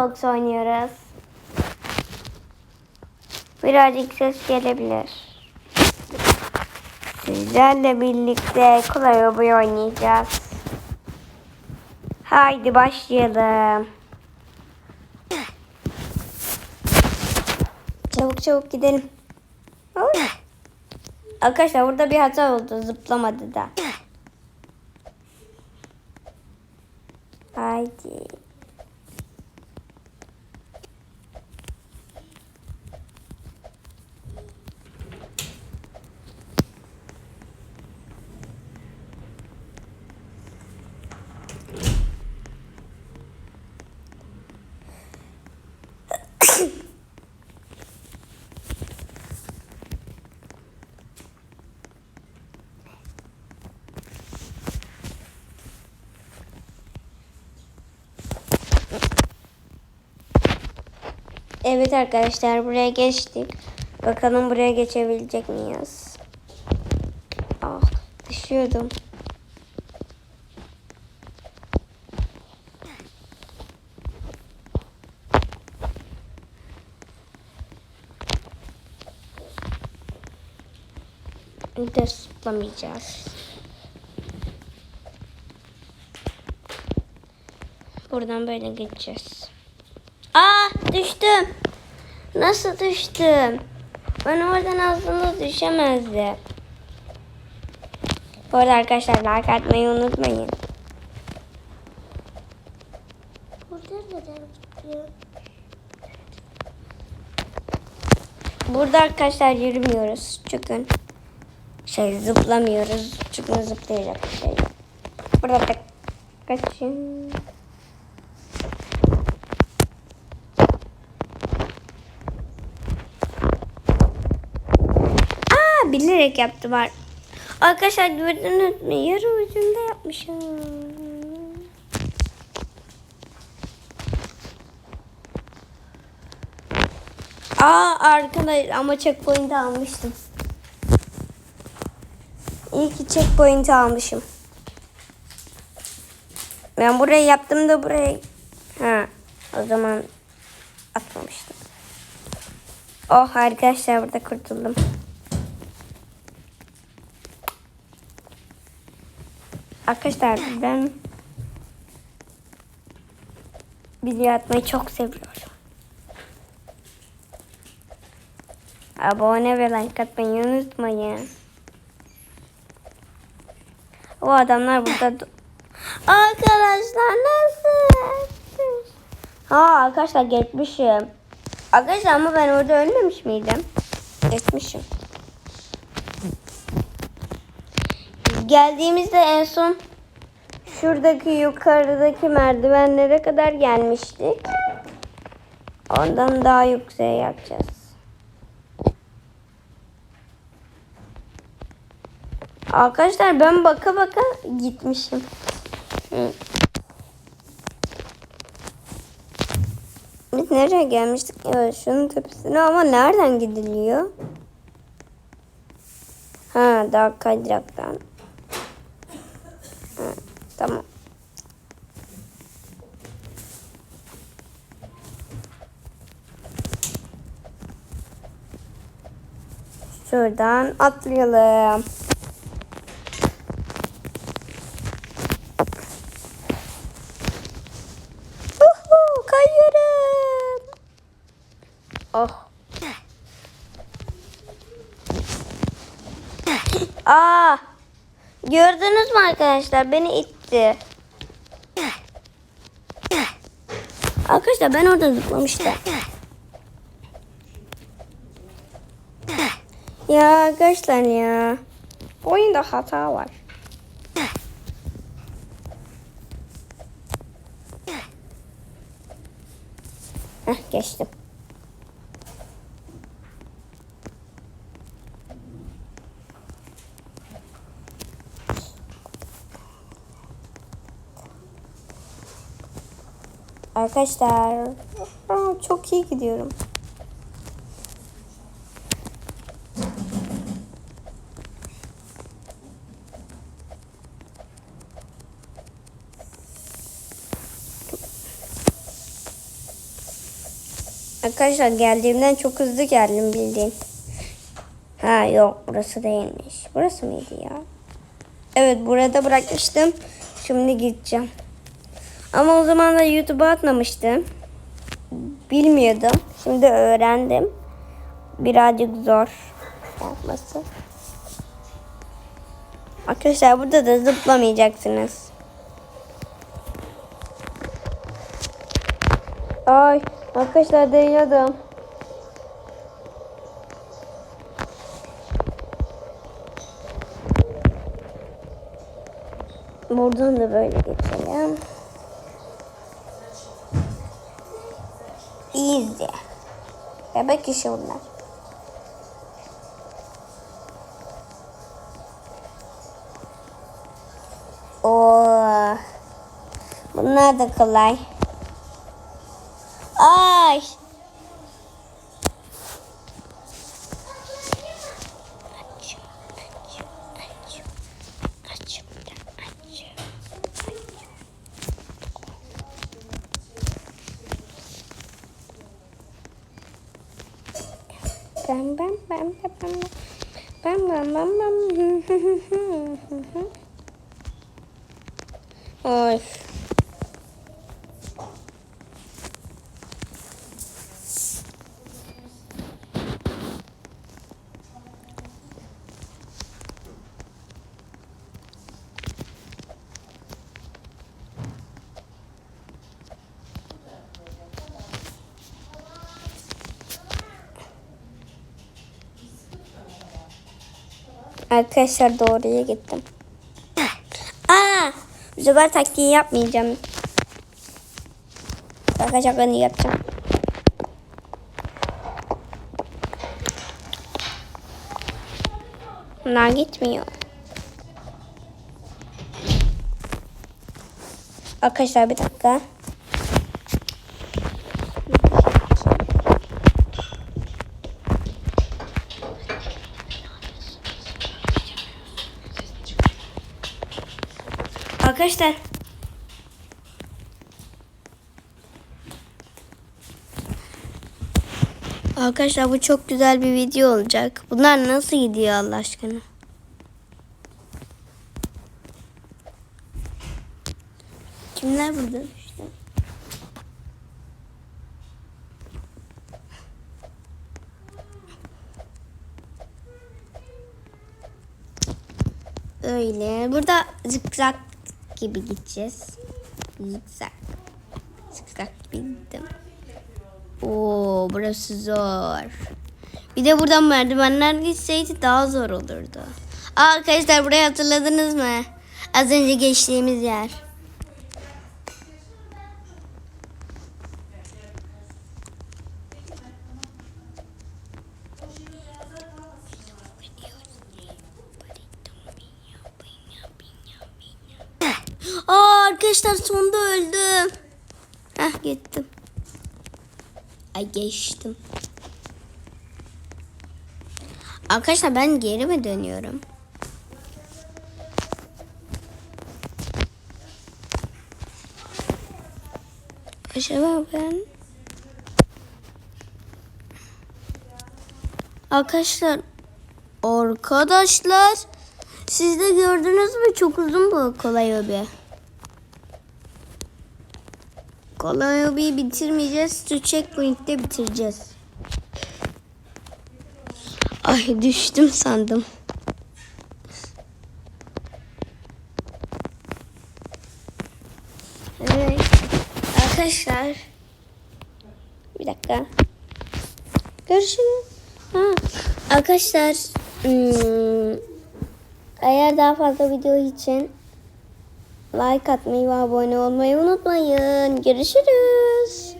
Roblox oynuyoruz. Birazcık ses gelebilir. Sizlerle birlikte kolay oyun oynayacağız. Haydi başlayalım. Çabuk çabuk gidelim. Arkadaşlar burada bir hata oldu. Zıplamadı da. Haydi. Evet arkadaşlar buraya geçtik. Bakalım buraya geçebilecek miyiz? Ah düşüyordum. Bir de zıplamayacağız. Buradan böyle geçeceğiz. Aa düştüm. Nasıl düştüm? Ben oradan aslında düşemezdim. Bu arada arkadaşlar like atmayı unutmayın. Burada arkadaşlar yürümüyoruz. Çünkü şey zıplamıyoruz. Çünkü zıplayacak bir şey. Burada da kaçın. Bilerek yaptım. ar- Arkadaşlar gördünüz mü? Yarı ucunda yapmışım. Aa arkadaş ama checkpoint almıştım. İyi ki checkpoint almışım. Ben burayı yaptım da burayı... Ha, o zaman atmamıştım. Oh arkadaşlar burada kurtuldum. Arkadaşlar ben video atmayı çok seviyorum. Abone ve like atmayı unutmayın. O adamlar burada... Arkadaşlar nasıl? Ha arkadaşlar geçmişim. Arkadaşlar ama ben orada ölmemiş miydim? Geçmişim. Geldiğimizde en son şuradaki yukarıdaki merdivenlere kadar gelmiştik. Ondan daha yükseğe yapacağız. Arkadaşlar ben baka baka gitmişim. Hı. Biz nereye gelmiştik? Ya şunun tepesine ama nereden gidiliyor? Ha daha kaydıraktan. Tamam. Şuradan atlayalım. Uhu, kayıyorum. Oh. Aa! Gördünüz mü arkadaşlar? Beni itti. Arkadaşlar ben orada zıplamıştım. Ya arkadaşlar ya. Bu oyunda hata var. Heh geçtim. Arkadaşlar çok iyi gidiyorum. Arkadaşlar geldiğimden çok hızlı geldim bildiğin. Ha yok burası değilmiş. Burası mıydı ya? Evet burada bırakmıştım. Şimdi gideceğim. Ama o zaman da YouTube'a atmamıştım. Bilmiyordum. Şimdi öğrendim. Birazcık zor yapması. Arkadaşlar burada da zıplamayacaksınız. Ay arkadaşlar değiyordum. Buradan da böyle geçelim. Easy. Bebek işi bunlar. Oo. Bunlar da kolay. Ay. Bam bam bam bam bam bam bam bam bam. Ay. Arkadaşlar doğruya gittim. Aa, bu sefer taktiği yapmayacağım. Şaka şakanı yapacağım. Bunlar gitmiyor. Arkadaşlar bir dakika. Arkadaşlar. Arkadaşlar bu çok güzel bir video olacak. Bunlar nasıl gidiyor Allah aşkına? Kimler burada? Öyle. Burada zikzak gibi gideceğiz. Zikzak. Zikzak gittim. Oo, burası zor. Bir de buradan merdivenler gitseydi daha zor olurdu. Aa, arkadaşlar burayı hatırladınız mı? Az önce geçtiğimiz yer. Aa, arkadaşlar sonunda öldüm. Heh gittim. Ay geçtim. Arkadaşlar ben geri mi dönüyorum? Acaba ben... Arkadaşlar Arkadaşlar siz de gördünüz mü çok uzun bu kolay hobi. Kolay hobiyi bitirmeyeceğiz. Şu checkpoint'te bitireceğiz. Ay düştüm sandım. Evet. Arkadaşlar. Bir dakika. Görüşürüz. Ha. Arkadaşlar. hmm, eğer daha fazla video için like atmayı ve abone olmayı unutmayın. Görüşürüz.